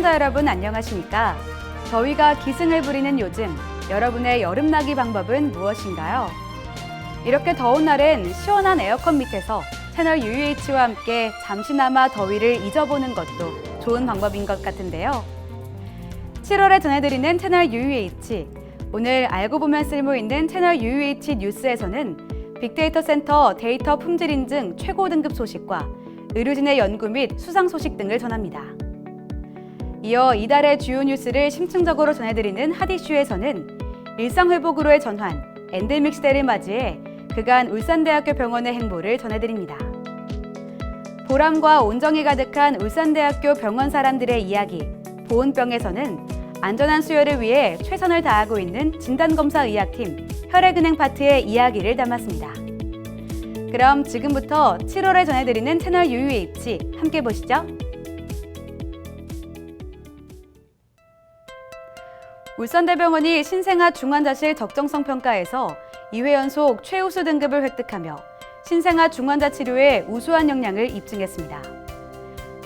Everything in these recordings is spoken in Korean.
시청자 여러분 안녕하십니까? 더위가 기승을 부리는 요즘 여러분의 여름나기 방법은 무엇인가요? 이렇게 더운 날엔 시원한 에어컨 밑에서 채널 UUH와 함께 잠시나마 더위를 잊어보는 것도 좋은 방법인 것 같은데요. 7월에 전해드리는 채널 UUH. 오늘 알고 보면 쓸모 있는 채널 UUH 뉴스에서는 빅데이터 센터 데이터 품질 인증 최고 등급 소식과 의료진의 연구 및 수상 소식 등을 전합니다. 이어 이달의 주요 뉴스를 심층적으로 전해드리는 핫이슈에서는 일상회복으로의 전환, 엔데믹 시대를 맞이해 그간 울산대학교 병원의 행보를 전해드립니다. 보람과 온정이 가득한 울산대학교 병원 사람들의 이야기, 보온병에서는 안전한 수혈을 위해 최선을 다하고 있는 진단검사의학팀 혈액은행 파트의 이야기를 담았습니다. 그럼 지금부터 7월에 전해드리는 채널 UUH 함께 보시죠. 울산대병원이 신생아 중환자실 적정성 평가에서 2회 연속 최우수 등급을 획득하며 신생아 중환자 치료에 우수한 역량을 입증했습니다.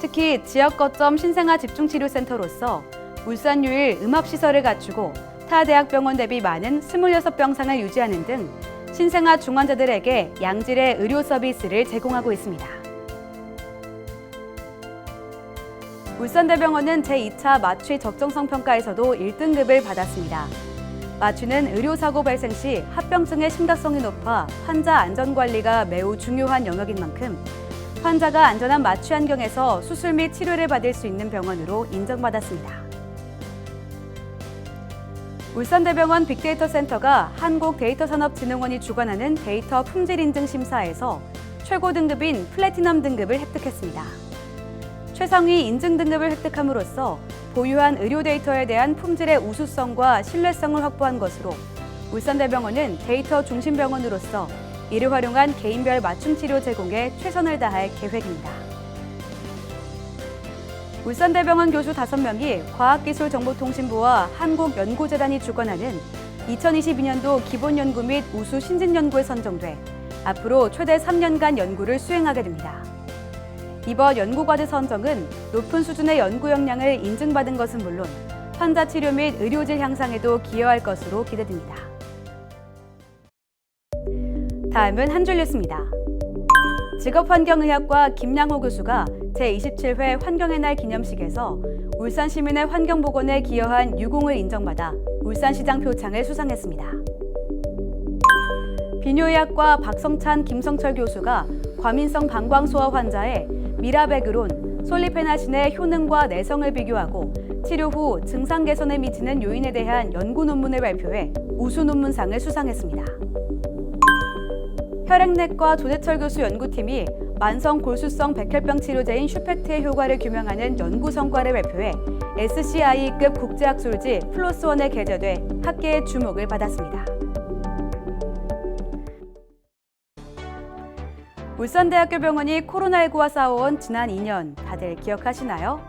특히 지역 거점 신생아 집중치료센터로서 울산 유일 음압시설을 갖추고 타 대학병원 대비 많은 26병상을 유지하는 등 신생아 중환자들에게 양질의 의료 서비스를 제공하고 있습니다. 울산대병원은 제2차 마취 적정성 평가에서도 1등급을 받았습니다. 마취는 의료사고 발생 시 합병증의 심각성이 높아 환자 안전관리가 매우 중요한 영역인 만큼 환자가 안전한 마취 환경에서 수술 및 치료를 받을 수 있는 병원으로 인정받았습니다. 울산대병원 빅데이터 센터가 한국데이터산업진흥원이 주관하는 데이터 품질 인증 심사에서 최고 등급인 플래티넘 등급을 획득했습니다. 최상위 인증 등급을 획득함으로써 보유한 의료 데이터에 대한 품질의 우수성과 신뢰성을 확보한 것으로 울산대병원은 데이터 중심 병원으로서 이를 활용한 개인별 맞춤 치료 제공에 최선을 다할 계획입니다. 울산대병원 교수 5명이 과학기술정보통신부와 한국연구재단이 주관하는 2022년도 기본연구 및 우수 신진연구에 선정돼 앞으로 최대 3년간 연구를 수행하게 됩니다. 이번 연구과제 선정은 높은 수준의 연구 역량을 인증받은 것은 물론 환자 치료 및 의료질 향상에도 기여할 것으로 기대됩니다. 다음은 한 줄 뉴스입니다. 직업환경의학과 김양호 교수가 제27회 환경의 날 기념식에서 울산 시민의 환경보건에 기여한 유공을 인정받아 울산시장 표창을 수상했습니다. 비뇨의학과 박성찬, 김성철 교수가 과민성 방광소화 환자의 미라베그론, 솔리페나신의 효능과 내성을 비교하고 치료 후 증상 개선에 미치는 요인에 대한 연구 논문을 발표해 우수 논문상을 수상했습니다. 혈액내과 조재철 교수 연구팀이 만성 골수성 백혈병 치료제인 슈펙트의 효과를 규명하는 연구 성과를 발표해 SCI급 국제학술지 플러스원에 게재돼 학계의 주목을 받았습니다. 울산대학교 병원이 코로나19와 싸워온 지난 2년 다들 기억하시나요?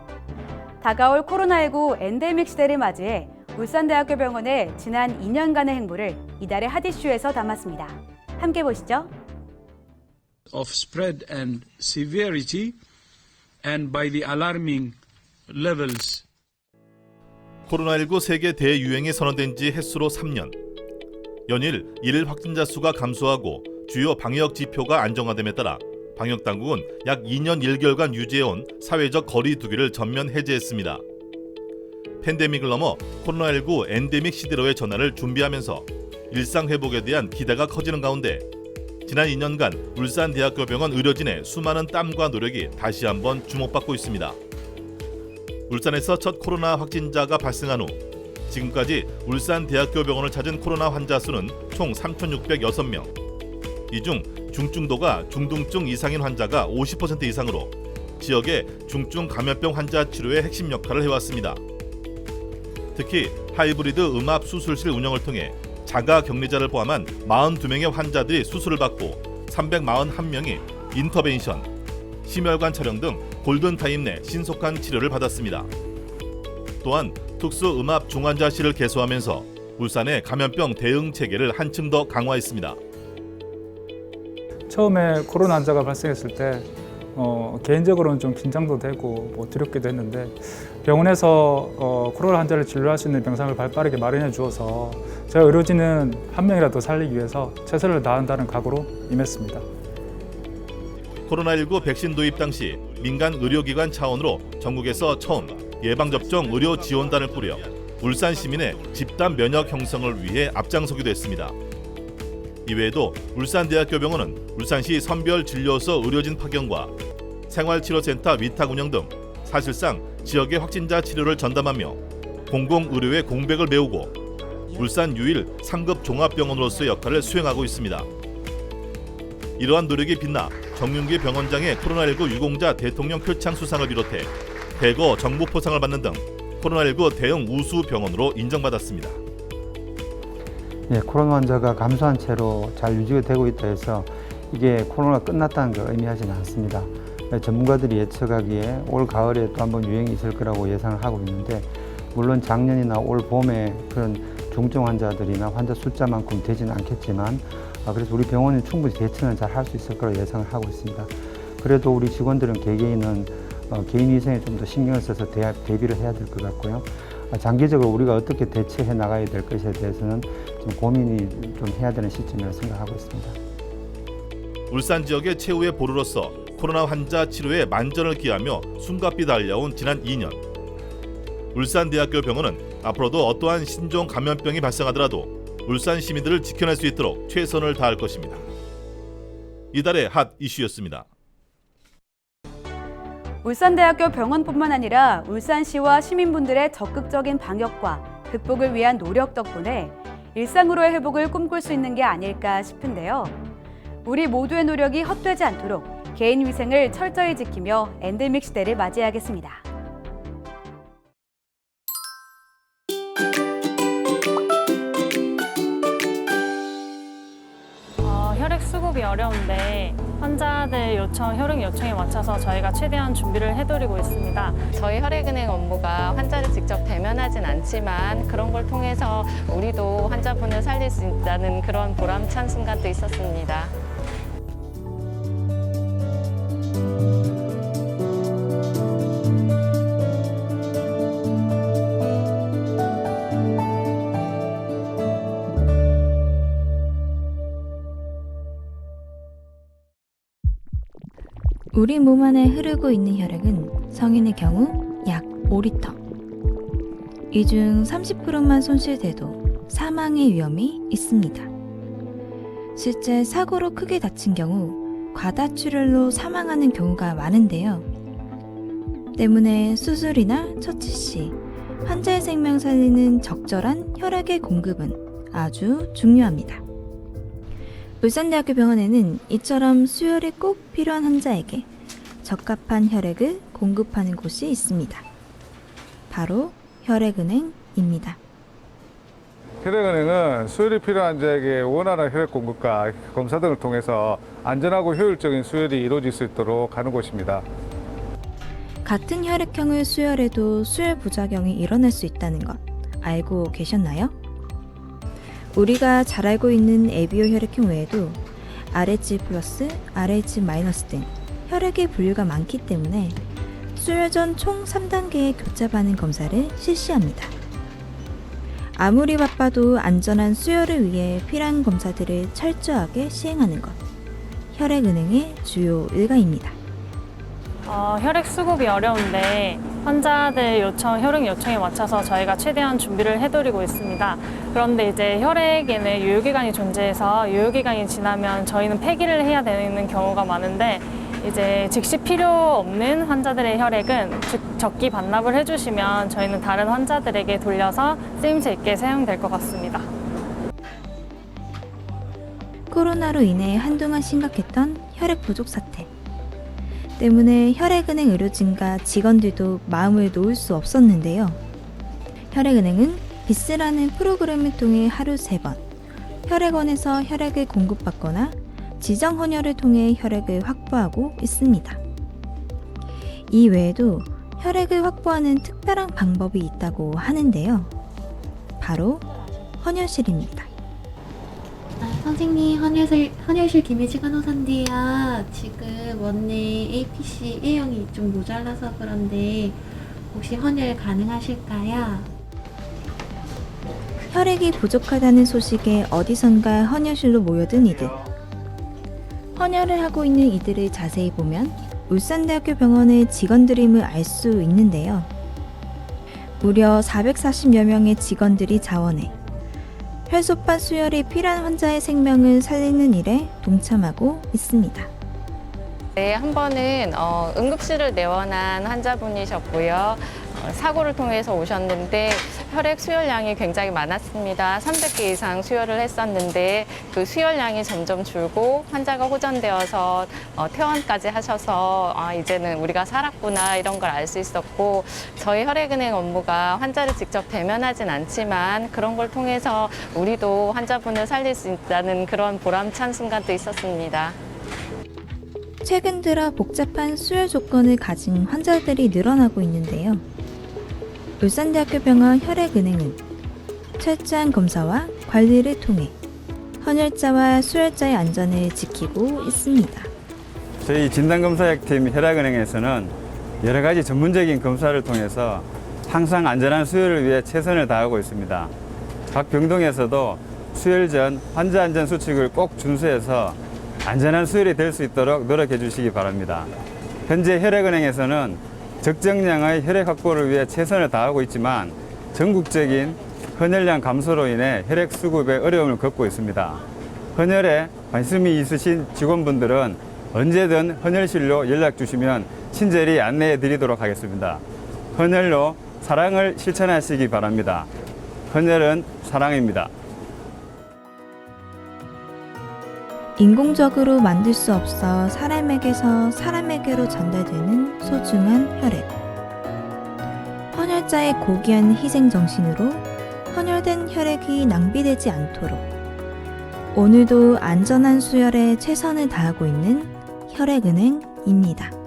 다가올 코로나19 엔데믹 시대를 맞이해 울산대학교 병원의 지난 2년간의 행보를 이달의 핫이슈에서 담았습니다. 함께 보시죠. of spread and severity and by the alarming levels 코로나19 세계 대유행이 선언된 지 햇수로 3년. 연일 일일 확진자 수가 감소하고 주요 방역 지표가 안정화됨에 따라 방역 당국은 약 2년 1개월간 유지해온 사회적 거리 두기를 전면 해제했습니다. 팬데믹을 넘어 코로나19 엔데믹 시대로의 전환을 준비하면서 일상 회복에 대한 기대가 커지는 가운데 지난 2년간 울산대학교병원 의료진의 수많은 땀과 노력이 다시 한번 주목받고 있습니다. 울산에서 첫 코로나 확진자가 발생한 후 지금까지 울산대학교병원을 찾은 코로나 환자 수는 총 3,606명. 이 중 중증도가 중등증 이상인 환자가 50% 이상으로 지역의 중증 감염병 환자 치료에 핵심 역할을 해왔습니다. 특히 하이브리드 음압 수술실 운영을 통해 자가 격리자를 포함한 42명의 환자들이 수술을 받고 341명이 인터벤션, 심혈관 촬영 등 골든타임 내 신속한 치료를 받았습니다. 또한 특수 음압 중환자실을 개소하면서 울산의 감염병 대응 체계를 한층 더 강화했습니다. 처음에 코로나 환자가 발생했을 때 어, 개인적으로는 좀 긴장도 되고 뭐 두렵기도 했는데 병원에서 어, 코로나 환자를 진료할 수 있는 병상을 발빠르게 마련해 주어서 제가 의료진은 한 명이라도 살리기 위해서 최선을 다한다는 각오로 임했습니다. 코로나19 백신 도입 당시 민간 의료기관 차원으로 전국에서 처음 예방접종 의료 지원단을 꾸려 울산 시민의 집단 면역 형성을 위해 앞장서기도 했습니다. 이외에도 울산대학교 병원은 울산시 선별 진료소 의료진 파견과 생활치료센터 위탁 운영 등 사실상 지역의 확진자 치료를 전담하며 공공의료의 공백을 메우고 울산 유일 상급 종합병원으로서의 역할을 수행하고 있습니다. 이러한 노력이 빛나 정윤기 병원장의 코로나19 유공자 대통령 표창 수상을 비롯해 대거 정부 포상을 받는 등 코로나19 대응 우수 병원으로 인정받았습니다. 예, 코로나 환자가 감소한 채로 잘 유지가 되고 있다 해서 이게 코로나가 끝났다는 걸 의미하지는 않습니다. 예, 전문가들이 예측하기에 올 가을에 또 한번 유행이 있을 거라고 예상을 하고 있는데 물론 작년이나 올 봄에 그런 중증 환자들이나 환자 숫자만큼 되지는 않겠지만 아, 그래서 우리 병원은 충분히 대처는 잘 할 수 있을 거라 예상을 하고 있습니다. 그래도 우리 직원들은 개개인은 어, 개인 위생에 좀 더 신경을 써서 대, 대비를 해야 될 것 같고요. 아, 장기적으로 우리가 어떻게 대처해 나가야 될 것에 대해서는 좀 고민이 좀 해야 되는 시점이라고 생각하고 있습니다. 울산 지역의 최후의 보루로서 코로나 환자 치료에 만전을 기하며 숨가삐 달려온 지난 2년. 울산대학교 병원은 앞으로도 어떠한 신종 감염병이 발생하더라도 울산 시민들을 지켜낼 수 있도록 최선을 다할 것입니다. 이달의 핫 이슈였습니다. 울산대학교 병원뿐만 아니라 울산시와 시민분들의 적극적인 방역과 극복을 위한 노력 덕분에 일상으로의 회복을 꿈꿀 수 있는 게 아닐까 싶은데요. 우리 모두의 노력이 헛되지 않도록 개인 위생을 철저히 지키며 엔데믹 시대를 맞이하겠습니다. 어, 혈액 수급이 어려운데 환자들 요청, 혈액 요청에 맞춰서 저희가 최대한 준비를 해드리고 있습니다. 저희 혈액은행 업무가 환자를 직접 대면하진 않지만 그런 걸 통해서 우리도 환자분을 살릴 수 있다는 그런 보람찬 순간도 있었습니다. 우리 몸 안에 흐르고 있는 혈액은 성인의 경우 약 5리터. 이 중 30%만 손실돼도 사망의 위험이 있습니다. 실제 사고로 크게 다친 경우 과다출혈로 사망하는 경우가 많은데요. 때문에 수술이나 처치 시 환자의 생명 살리는 적절한 혈액의 공급은 아주 중요합니다. 울산대학교 병원에는 이처럼 수혈이 꼭 필요한 환자에게 적합한 혈액을 공급하는 곳이 있습니다. 바로 혈액은행입니다. 혈액은행은 수혈이 필요한 자에게 원활한 혈액 공급과 검사 등을 통해서 안전하고 효율적인 수혈이 이루어질 수 있도록 하는 곳입니다. 같은 혈액형을 수혈해도 수혈 부작용이 일어날 수 있다는 것 알고 계셨나요? 우리가 잘 알고 있는 에비오 혈액형 외에도 RH 플러스, RH 마이너스 등 혈액의 분류가 많기 때문에 수혈 전 총 3단계의 교차 반응 검사를 실시합니다. 아무리 바빠도 안전한 수혈을 위해 필요한 검사들을 철저하게 시행하는 것. 혈액은행의 주요 일과입니다. 어, 혈액 수급이 어려운데 환자들 요청, 혈액 요청에 맞춰서 저희가 최대한 준비를 해드리고 있습니다. 그런데 이제 혈액에는 유효기간이 존재해서 유효기간이 지나면 저희는 폐기를 해야 되는 경우가 많은데 이제 즉시 필요 없는 환자들의 혈액은 즉 적기 반납을 해주시면 저희는 다른 환자들에게 돌려서 쓰임새 있게 사용될 것 같습니다. 코로나로 인해 한동안 심각했던 혈액 부족 사태. 때문에 혈액은행 의료진과 직원들도 마음을 놓을 수 없었는데요. 혈액은행은 비스라는 프로그램을 통해 하루 세번 혈액원에서 혈액을 공급받거나 지정 헌혈을 통해 혈액을 확보하고 있습니다. 이 외에도 혈액을 확보하는 특별한 방법이 있다고 하는데요. 바로 헌혈실입니다. 선생님, 헌혈실, 헌혈실 김혜지 간호사인데요. 지금 원내 APC A형이 좀 모자라서 그런데 혹시 헌혈 가능하실까요? 혈액이 부족하다는 소식에 어디선가 헌혈실로 모여든 이들. 헌혈을 하고 있는 이들을 자세히 보면 울산대학교 병원의 직원들임을 알 수 있는데요. 무려 440여 명의 직원들이 자원해 혈소판 수혈이 필요한 환자의 생명을 살리는 일에 동참하고 있습니다. 네, 한 번은 어, 응급실을 내원한 환자분이셨고요. 어, 사고를 통해서 오셨는데 혈액 수혈량이 굉장히 많았습니다. 300개 이상 수혈을 했었는데 그 수혈량이 점점 줄고 환자가 호전되어서 어, 퇴원까지 하셔서 아, 이제는 우리가 살았구나 이런 걸 알 수 있었고 저희 혈액은행 업무가 환자를 직접 대면하진 않지만 그런 걸 통해서 우리도 환자분을 살릴 수 있다는 그런 보람찬 순간도 있었습니다. 최근 들어 복잡한 수혈 조건을 가진 환자들이 늘어나고 있는데요. 울산대학교 병원 혈액은행은 철저한 검사와 관리를 통해 헌혈자와 수혈자의 안전을 지키고 있습니다. 저희 진단검사약팀 혈액은행에서는 여러 가지 전문적인 검사를 통해서 항상 안전한 수혈을 위해 최선을 다하고 있습니다. 각 병동에서도 수혈 전 환자 안전 수칙을 꼭 준수해서 안전한 수혈이 될 수 있도록 노력해 주시기 바랍니다. 현재 혈액은행에서는 적정량의 혈액 확보를 위해 최선을 다하고 있지만 전국적인 헌혈량 감소로 인해 혈액 수급에 어려움을 겪고 있습니다. 헌혈에 관심이 있으신 직원분들은 언제든 헌혈실로 연락 주시면 친절히 안내해 드리도록 하겠습니다. 헌혈로 사랑을 실천하시기 바랍니다. 헌혈은 사랑입니다. 인공적으로 만들 수 없어 사람에게서 사람에게로 전달되는 소중한 혈액. 헌혈자의 고귀한 희생 정신으로 헌혈된 혈액이 낭비되지 않도록 오늘도 안전한 수혈에 최선을 다하고 있는 혈액은행입니다.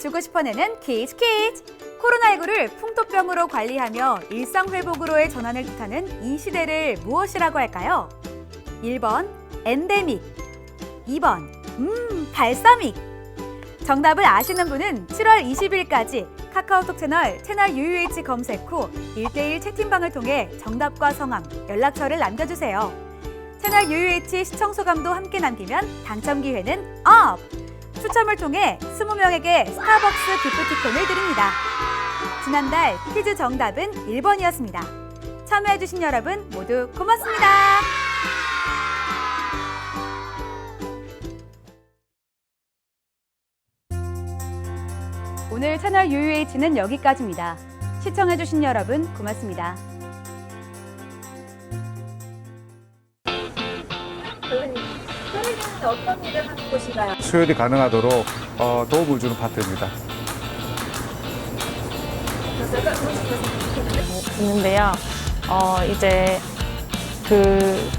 주고 싶어내는 키즈 키즈! 코로나19를 풍토병으로 관리하며 일상회복으로의 전환을 뜻하는 이 시대를 무엇이라고 할까요? 1번 엔데믹 2번 음 발사믹 정답을 아시는 분은 7월 20일까지 카카오톡 채널 채널 UUH 검색 후 1대1 채팅방을 통해 정답과 성함, 연락처를 남겨주세요. 채널 UUH 시청 소감도 함께 남기면 당첨 기회는 업! 추첨을 통해 20명에게 스타벅스 기프티콘을 드립니다. 지난달 퀴즈 정답은 1번이었습니다. 참여해주신 여러분 모두 고맙습니다. 오늘 채널 UUH는 여기까지입니다. 시청해주신 여러분 고맙습니다. 수혈이 가능하도록 어, 도움을 주는 파트입니다. 있는데요. 어, 이제 그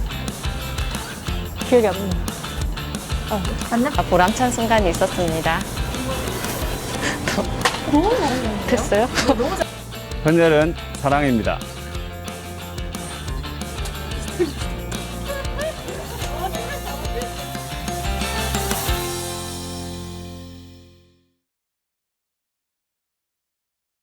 기억이 안 나요. 아, 보람찬 순간이 있었습니다. 됐어요? 헌혈은 사랑입니다.